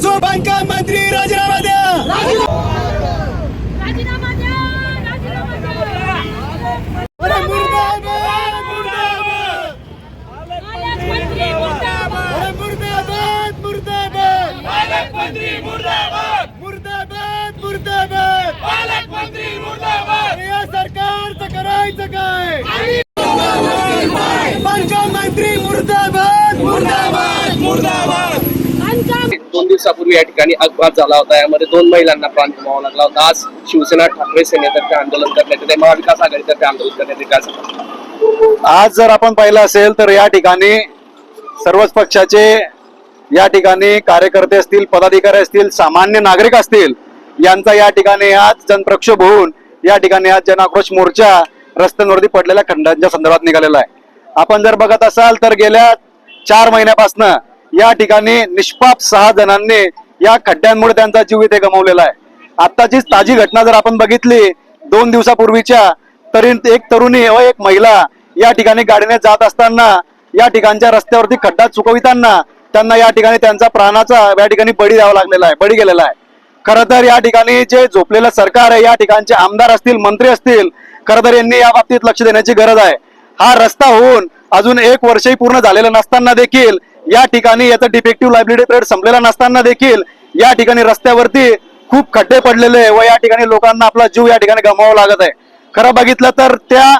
जो बांधकाम मंत्री राजीनामा द्या. राजीनामा द्या राजीनामा द्या अरे मुर्दाबाद मुर्दाबाद पालकमंत्री मुर्दाबाद अरे मुर्दाबाद मुर्दाबाद पालकमंत्री मुर्दाबाद मुर्दाबाद मुर्दाबाद पालकमंत्री मुर्दाबाद अरे या सरकारचं करायचं काय बांधकाम मंत्री मुर्दाबाद मुर्दाबाद मुर्दाबाद बांधकाम दोन दिवसापूर्वी या ठिकाणी अपघात झाला होता. यामध्ये दोन महिलांना प्राण गमावा लागला होता. आज शिवसेना ठाकरे सेनेतर्फे आंदोलन करण्यात येते. महाविकास आघाडीतर्फे आंदोलन करण्यात येते. आज जर आपण पाहिलं असेल तर या ठिकाणी सर्वच पक्षाचे या ठिकाणी कार्यकर्ते असतील पदाधिकारी असतील सामान्य नागरिक असतील यांचा या ठिकाणी आज जनप्रक्षोभ होऊन या ठिकाणी आज जनाक्रोश मोर्चा रस्त्यांवरती पडलेल्या खंडांच्या संदर्भात निघालेला आहे. आपण जर बघत असाल तर गेल्या चार महिन्यापासून या ठिकाणी निष्पाप सहा जणांनी या खड्ड्यांमुळे त्यांचा जीव इथे गमावलेला आहे. आत्ताचीच ताजी घटना जर आपण बघितली दोन दिवसापूर्वीच्या तरी एक तरुणी व एक महिला या ठिकाणी गाडीने जात असताना या ठिकाणच्या रस्त्यावरती खड्डा चुकविताना त्यांना या ठिकाणी त्यांचा प्राणाचा या ठिकाणी बळी द्यावा लागलेला आहे बळी गेलेला आहे. खरं तर या ठिकाणी जे झोपलेलं सरकार आहे या ठिकाणचे आमदार असतील मंत्री असतील खरं तर यांनी या बाबतीत लक्ष देण्याची गरज आहे. हा रस्ता होऊन अजून एक वर्षही पूर्ण झालेलं नसताना देखील या ठिकाणी याचा डिफेक्टिव्ह लायबिलिटी पिरियड संपलेला नसताना देखील या ठिकाणी रस्त्यावरती खूप खड्डे पडलेले व या ठिकाणी लोकांना आपला जीव या ठिकाणी गमावा लागत आहे. खरं बघितलं तर त्या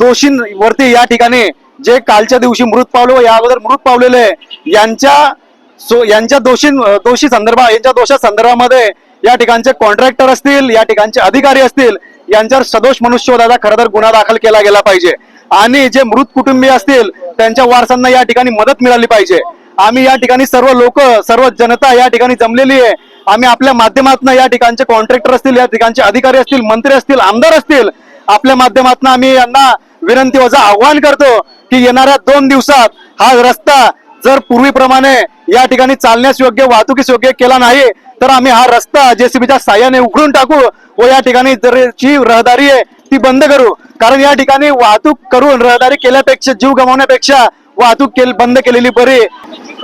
दोषींवरती या ठिकाणी जे कालच्या दिवशी मृत पावले व या अगोदर मृत पावलेले यांच्या सो यांच्या दोषी दोषी संदर्भात यांच्या दोषा संदर्भामध्ये या ठिकाणचे कॉन्ट्रॅक्टर असतील या ठिकाणचे अधिकारी असतील यांच्यावर सदोष मनुष्यवधाचा खरं तर गुन्हा दाखल केला गेला पाहिजे. आणि जे मृत कुटुंबीय असतील त्यांच्या वारसांना या ठिकाणी मदत मिळाली पाहिजे. आम्ही या ठिकाणी सर्व लोक सर्व जनता या ठिकाणी जमलेली आहे. आम्ही आपल्या माध्यमातून या ठिकाणचे कॉन्ट्रॅक्टर असतील या ठिकाणचे अधिकारी असतील मंत्री असतील आमदार असतील आपल्या माध्यमातून आम्ही यांना विनंती वजा आव्हान करतो की येणाऱ्या दोन दिवसात हा रस्ता जर पूर्वीप्रमाणे या ठिकाणी चालण्यास योग्य वाहतुकीस योग्य केला नाही तर आम्ही हा रस्ता जेसीबीच्या साह्याने उघडून टाकू व या ठिकाणी जर जी रहदारी आहे ती बंद करू. कारण या ठिकाणी वाहतूक करून रहदारी केल्यापेक्षा जीव गमावण्यापेक्षा वाहतूक केल बंद केलेली बरी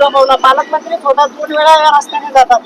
पालकमंत्री स्वतः दोन वेळा या रस्त्याने जातात.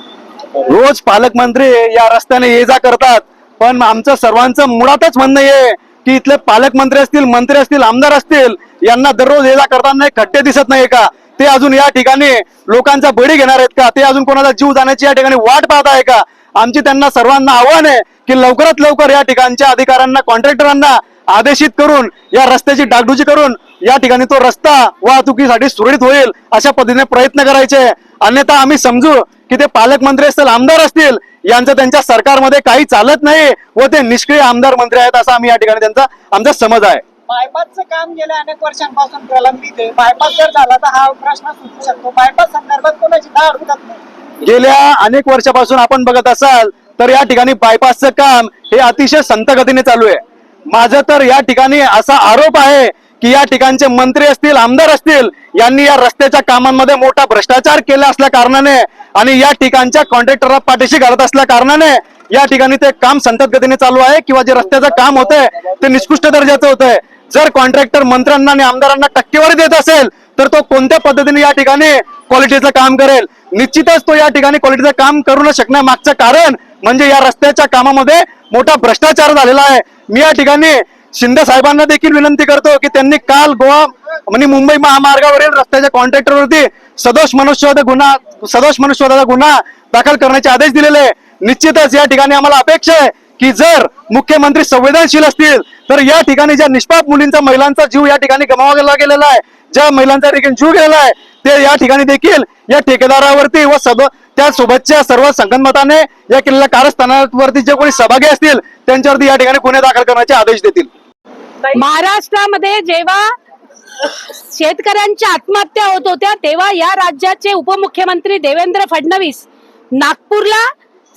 रोज पालकमंत्री या रस्त्याने ये जा करतात. पण आमचं सर्वांचं मुळातच म्हणणं आहे की इथले पालकमंत्री असतील मंत्री असतील आमदार असतील यांना दररोज ये जा करताना खड्डे दिसत नाही का? ते अजून या ठिकाणी लोकांचा बळी घेणार आहेत का? ते अजून कोणाचा जीव जाण्याची या ठिकाणी वाट पाहत आहे का? आमची त्यांना सर्वांना आव्हान आहे की लवकरात लवकर या ठिकाणच्या अधिकाऱ्यांना कॉन्ट्रॅक्टरांना आदेशित करून या रस्त्याची डागडुजी करून या ठिकाणी तो रस्ता वाहतुकीसाठी सुरळीत होईल अशा पद्धतीने प्रयत्न करायचे. अन्यथा आम्ही समजू की ते पालकमंत्री असतील आमदार असतील यांचं त्यांच्या सरकारमध्ये काही चालत नाही व ते निष्क्रिय आमदार मंत्री आहेत असा आम्ही या ठिकाणी त्यांचा आमचा समज आहे. बायपासचं काम गेल्या अनेक वर्षांपासून प्रलंबित आहे. बायपास जर झाला तर हा प्रश्न सुटू शकतो. बायपास संदर्भात कोणाची दार उठत नाही. गेल्या अनेक वर्षापासून आपण बघत असाल तर या ठिकाणी बायपासचं काम हे अतिशय संत गतीने चालू आहे. माझं तर या ठिकाणी असा आरोप आहे की या ठिकाणचे मंत्री असतील आमदार असतील यांनी या रस्त्याच्या कामांमध्ये मोठा भ्रष्टाचार केला असल्या कारणाने आणि या ठिकाणच्या कॉन्ट्रॅक्टरला पाठीशी घालत असल्या कारणाने या ठिकाणी ते काम संतत गतीने चालू आहे किंवा जे रस्त्याचं काम होतंय ते निकृष्ट दर्जाचं होतंय. जर कॉन्ट्रॅक्टर मंत्र्यांना आणि आमदारांना टक्केवारी देत असेल तर तो कोणत्या पद्धतीने या ठिकाणी क्वालिटीचं काम करेल? निश्चितच तो या ठिकाणी क्वालिटीचं काम करू न शकण्यामागचं कारण म्हणजे या रस्त्याच्या कामामध्ये मोठा भ्रष्टाचार झालेला आहे. मी या ठिकाणी शिंदे साहेबांना देखील विनंती करतो की त्यांनी काल गोवा म्हणजे मुंबई महामार्गावरील रस्त्याच्या कॉन्ट्रॅक्टरवरती सदोष मनुष्यवध गुन्हा सदोष मनुष्यवधाचा गुन्हा दाखल करण्याचे आदेश दिलेले निश्चितच या ठिकाणी आम्हाला अपेक्षा आहे की जर मुख्यमंत्री संवेदनशील असतील तर या ठिकाणी ज्या निष्पाप मुलींचा महिलांचा जीव या ठिकाणी गमावला गेलेला आहे ज्या महिलांचा देखील जीव गेलेला आहे ते या ठिकाणी देखील या ठेकेदारावरती व सब त्या सोबतच्या सर्व संगनमताने या केलेल्या कारस्थानावरती जे कोणी सहभागी असतील त्यांच्यावरती या ठिकाणी गुन्हे दाखल करण्याचे आदेश देतील. महाराष्ट्रामध्ये जेव्हा शेतकऱ्यांच्या आत्महत्या होत होत्या तेव्हा या राज्याचे उपमुख्यमंत्री देवेंद्र फडणवीस नागपूरला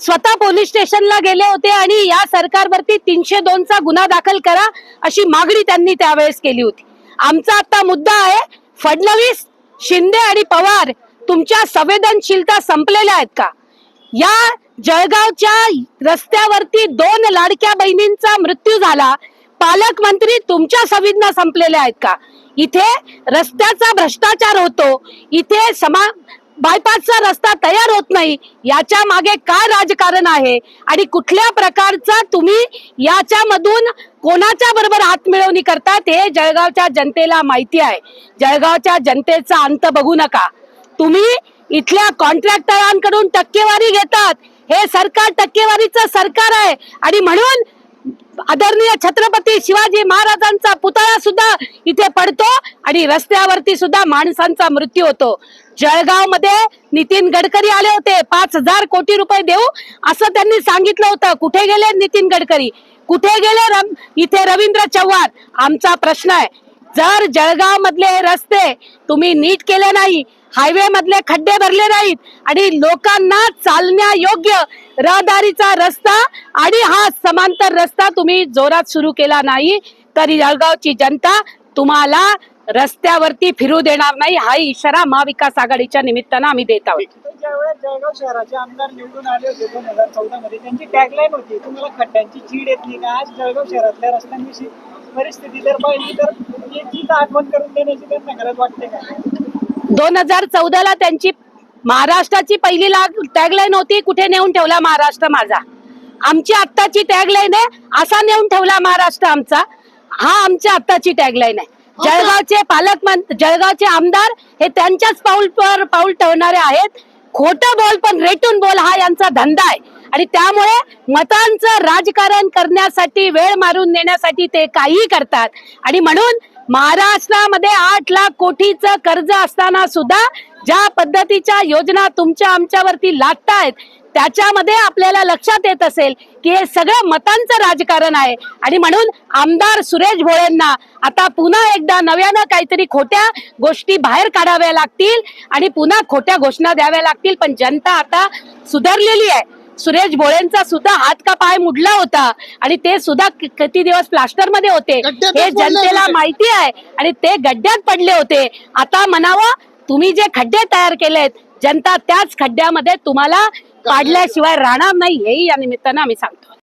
स्वतः पोलीस स्टेशनला गेले होते आणि या सरकारवरती तीनशे दोनचा गुन्हा दाखल करा अशी मागणी त्यांनी त्यावेळेस केली होती. आमचा आता मुद्दा आहे फडणवीस शिंदे आणि पवार तुमच्या संवेदनशीलता संपलेल्या आहेत का? या जळगावच्या रस्त्यावरती दोन लाडक्या बहिणींचा मृत्यू झाला. पालकमंत्री तुमच्या संवेदना संपलेल्या आहेत का? इथे रस्त्याचा भ्रष्टाचार होतो. इथे समा बायपासचा रस्ता तयार होत नाही. याच्या मागे काय राजकारण आहे? आणि कुठल्या प्रकारचा तुम्ही याच्यामधून कोणाच्या बरोबर हात मिळवणी करतात हे जळगावच्या जनतेला माहिती आहे. जळगावच्या जनतेचा अंत बघू नका. तुम्ही इथल्या कॉन्ट्रॅक्टरांकडून टक्केवारी घेतात. हे सरकार टक्केवारीचं सरकार आहे. आणि म्हणून आदरणीय छत्रपती शिवाजी महाराजांचा पुतळा सुद्धा इथे पडतो आणि रस्त्यावरती सुद्धा माणसांचा मृत्यू होतो. जळगावमध्ये नितीन गडकरी आले होते. पाच हजार कोटी रुपये देऊ असं त्यांनी सांगितलं होतं. कुठे गेले नितीन गडकरी? कुठे गेले रम- इथे रवींद्र चव्हाण? आमचा प्रश्न आहे. जर जळगाव मधले रस्ते तुम्ही नीट केले नाही हायवे मधले खड्डे भरले नाहीत. आणि लोकांना चालण्या योग्य रहदारीचा रस्ता आणि हा समांतर रस्ता तुम्ही जोरात सुरू केला नाही तर जळगावची जनता तुम्हाला रस्त्यावरती फिरू देणार नाही. हा इशारा महाविकास आघाडीच्या निमित्तानं आम्ही देत आहोत. जळगाव शहराचे आमदार निवडून आले होते दोन हजार चौदा मध्ये त्यांची टॅगलाईन होती तुम्हाला खड्ड्यांची चीड येत नाही का? आज जळगाव शहरातल्या रस्त्यांविषयी परिस्थिती जर पाहिली तर याची आठवण करून देण्याची त्यांना गरज वाटते का? दोन हजार चौदाला त्यांची महाराष्ट्राची पहिली लाग टॅगलाईन होती कुठे नेऊन ठेवला महाराष्ट्र माझा? आमची आत्ताची टॅगलाईन आहे असा नेऊन ठेवला महाराष्ट्र आमचा. हा आमच्या आत्ताची टॅगलाईन आहे. जळगावचे पालकमंत्री जळगावचे आमदार हे त्यांच्याच पाऊलवर पाऊल ठेवणारे आहेत. खोटं बोल पण रेटून बोल हा यांचा धंदा आहे. आणि त्यामुळे मतांचं राजकारण करण्यासाठी वेळ मारून नेण्यासाठी ते काहीही करतात. आणि म्हणून महाराष्ट्रामध्ये आठ लाख कोटीचं कर्ज असताना सुद्धा ज्या पद्धतीच्या योजना तुमच्या आमच्यावरती लादतायत त्याच्यामध्ये आपल्याला लक्षात येत असेल की हे सगळं मतांचं राजकारण आहे. आणि म्हणून आमदार सुरेश भोळेंना आता पुन्हा एकदा नव्यानं काहीतरी खोट्या गोष्टी बाहेर काढाव्या लागतील आणि पुन्हा खोट्या घोषणा द्याव्या लागतील. पण जनता आता सुधारलेली आहे. सुरेश भोळेंचा सुद्धा हात का पाय मुडला होता. आणि ते सुद्धा किती दिवस प्लास्टरमध्ये होते. हे जनतेला माहिती आहे. आणि ते गड्ड्यात पडले होते. आता म्हणावं तुम्ही जे खड्डे तयार केलेत जनता त्याच खड्ड्यामध्ये तुम्हाला काढल्याशिवाय राहणार नाही. हेही या निमित्तानं आम्ही सांगतो.